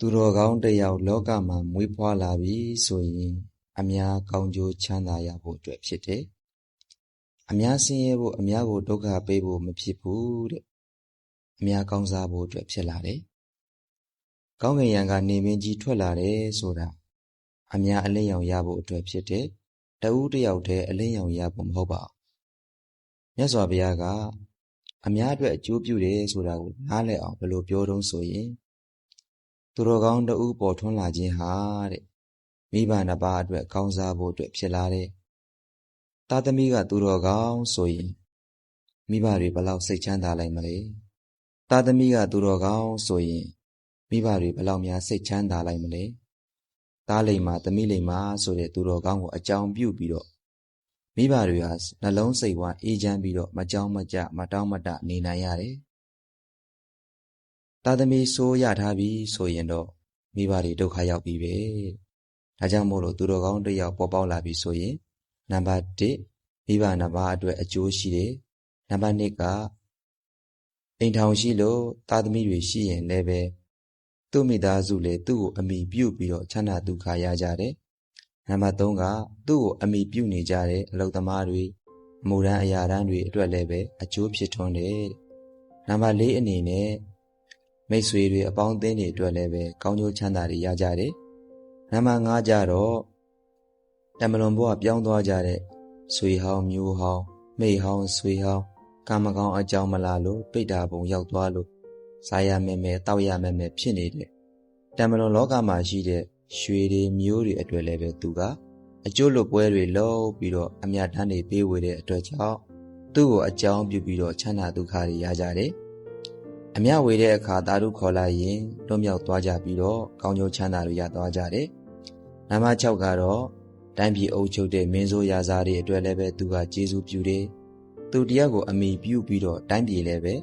သူတော်ကောင်းတစ်ယောက်လောကမှာမွေးဖွားလာပြီဆိုရင် အများကောင်းကျိုးချမ်းသာရဖို့အတွက်ဖြစ်တယ်။အများဆင်းရဲဖို့အများကိုဒုက္ခပေးဖို့မဖြစ်ဘူးတဲ့အများကောင်းစားဖို့အတွက်ဖြစ်လာတယ်။ကောင်းကင်ယံကနေမင်းကြီးထွက်လာတယ်ဆိုတာအများအလင်းရောင်ရဖို့အတွက်ဖြစ်တယ်။တဦးတစ်ယောက်တည်းအလင်းရောင်ရဖို့မဟုတ်ပါဘူး။မြတ်စွာဘုရားကအများအတွက်အကျိုးပြုတယ်ဆိုတာကိုနားလည်အောင်ဘယ်လိုပြောတုံးဆိုရင် သူတော်ကောင်းတဦးပေါ်ထွန်းလာခြင်းဟာတဲ့မိဘနှစ်ပါးအတွက်ကောင်းစားဖို့အတွက်ဖြစ်လာတဲ့သားသမီးကသူတော်ကောင်းဆိုရင်မိဘတွေဘလောက်စိတ်ချမ်းသာလိုက်မလဲသားသမီးကသူတော်ကောင်းဆိုရင်မိဘတွေဘလောက်များစိတ်ချမ်းသာလိုက်မလဲသားလိမ်မာသမီးလိမ်မာဆိုတဲ့သူတော်ကောင်းကိုအကြောင်းပြုပြီးတော့မိဘတွေဟာနှလုံးစိတ်ဝါအေးချမ်းပြီးတော့မကြောက်မကြမတောင်းမတနေနိုင်ရတယ် သားသမီးဆိုးရထားပြီဆိုရင်တော့မိဘတွေဒုက္ခရောက်ပြီပဲဒါကြောင့်မို့လို့သူတော်ကောင်းတစ်ယောက်ပေါ်ပေါက်လာပြီဆိုရင်နံပါတ်1မိဘနှစ်ပါးအတွက်အကျိုးရှိတယ်နံပါတ်2ကအိမ်ထောင်ရှိလို့သားသမီးတွေရှိရင်လည်းပဲသူ့မိသားစုလည်းသူ့ကိုအမိပြုတ်ပြီးတော့ချမ်းသာဒုက္ခရကြတယ်နံပါတ်3ကသူ့ကိုအမိပြုတ်နေကြတဲ့အလုပ်သမားတွေအမှုရန်အရာတန်းတွေအတွက်လည်းပဲအကျိုးဖြစ်ထွန်းတယ်နံပါတ်4အနေနဲ့ မိတ်ဆွေတွေအပေါင်းအသင်းတွေအတွက်လည်းပဲကောင်းကျိုးချမ်းသာတွေရကြတယ်။နံပါတ်5ကျတော့တမလွန်ဘဝပြောင်းသွားကြတဲ့ဆွေဟောင်းမျိုးဟောင်းမိဟောင်းဆွေဟောင်းကာမကောင်းအကြောင်းမလားလို့ပိတ်တာပုံရောက်သွားလို့စားရမယ်မယ်တောက်ရမယ်မယ်ဖြစ်နေတဲ့တမလွန်လောကမှာရှိတဲ့ရွှေတွေမျိုးတွေအတွက်လည်းပဲသူကအကျိုးလွတ်ပွဲတွေလုပ်ပြီးတော့အမြတ်တမ်းတွေပေးဝေတဲ့အတွက်ကြောင့်သူ့ကိုအကြောင်းပြုပြီးတော့ချမ်းသာဒုက္ခတွေရကြတယ်။ အမျှဝေတဲ့အခါသာဓုခေါ်လိုက်ရင်လွတ်မြောက်သွားကြပြီးတော့ကောင်းကျိုးချမ်းသာတွေရသွားကြတယ်။နံပါတ်6ကတော့တိုင်းပြည်အုပ်ချုပ်တဲ့မင်းဆိုးရာဇာတွေအတွက်လည်းပဲသူကကျေးဇူးပြုတယ်။သူတရားကိုအမိပြုပြီးတော့တိုင်းပြည်လည်းပဲ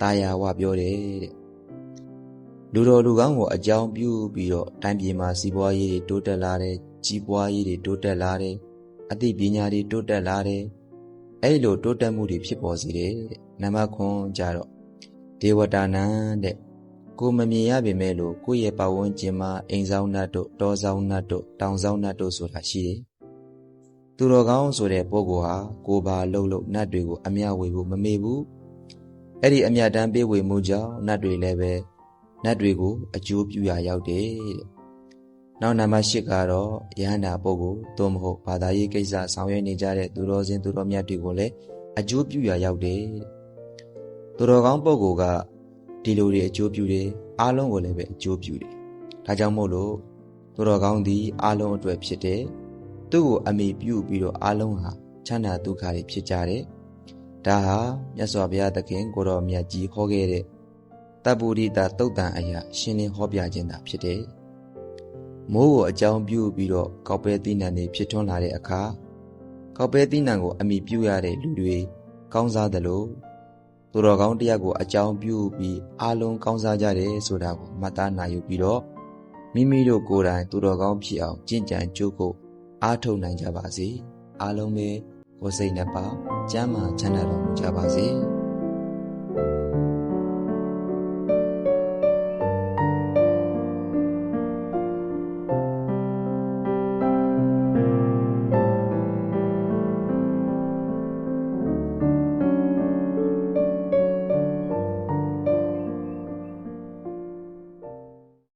တာယာဝပြောတယ်တဲ့။လူတော်လူကောင်းကိုအကြောင်းပြုပြီးတော့တိုင်းပြည်မှာစီးပွားရေးတွေတိုးတက်လာတယ်။ကြီးပွားရေးတွေတိုးတက်လာတယ်။အသိပညာတွေတိုးတက်လာတယ်။အဲ့လိုတိုးတက်မှုတွေဖြစ်ပေါ်စေတယ်တဲ့။နံပါတ်9ကျတော့ ဒေဝတာနံတဲ့ကိုမမြင်ရပေမဲ့လို့ကိုယ့်ရဲ့ပတ်ဝန်းကျင်မှာအိမ်ဆောင်နတ်တို့တောဆောင်နတ်တို့တောင်ဆောင်နတ်တို့ဆိုတာရှိတယ်။သူတော်ကောင်းဆိုတဲ့ပုဂ္ဂိုလ်ဟာကိုပါလှုပ်လို့နတ်တွေကိုအမျှဝေဖို့မမေ့ဘူး။အဲ့ဒီအမျှတမ်းပေးဝေမှုကြောင့်နတ်တွေလည်းပဲနတ်တွေကိုအကျိုးပြုရရောက်တယ်တဲ့။နောက်နံပါတ်၈ကတော့ယဟန္တာပုဂ္ဂိုလ်သို့မဟုတ်ဘာသာရေးကိစ္စဆောင်ရွက်နေကြတဲ့သူတော်စင်သူတော်မြတ်တွေကိုလည်းအကျိုးပြုရရောက်တယ်တဲ့ သူတော်ကောင်းပုဂ္ဂိုလ်ကဒီလိုတွေအကျိုးပြုတယ်အားလုံးကိုလည်းပဲအကျိုးပြုတယ်ဒါကြောင့်မို့လို့သူတော်ကောင်းသည်အားလုံးအတွက်ဖြစ်တယ်သူ့ကိုအမိပြုပြီးတော့အားလုံးဟာချမ်းသာဒုက္ခတွေဖြစ်ကြတယ်ဒါဟာမြတ်စွာဘုရားသခင်ကိုတော်မြတ်ကြီးဟောခဲ့တဲ့တပ်ပုရိသတုတ်တန်အရာရှင်းလင်းဟောပြခြင်းသာဖြစ်တယ်မိုးကိုအကြောင်းပြုပြီးတော့ကောက်ပဲသီးနှံတွေဖြစ်ထွန်းလာတဲ့အခါကောက်ပဲသီးနှံကိုအမိပြုရတဲ့လူတွေကောင်းစားသလို သူတော်ကောင်းတယောက်ကိုအကြောင်းပြုပြီးအားလုံးကောင်းစားကြတယ်ဆိုတာကိုမှတ်သားနိုင်ယူပြီးတော့မိမိတို့ကိုယ်တိုင်သူတော်ကောင်းဖြစ်အောင်ကြင်ကြံကြိုးကိုအားထုတ်နိုင်ကြပါစေအားလုံးပဲကိုယ်စိတ်နှပါကျမ်းမာချမ်းသာတော်မူကြပါစေ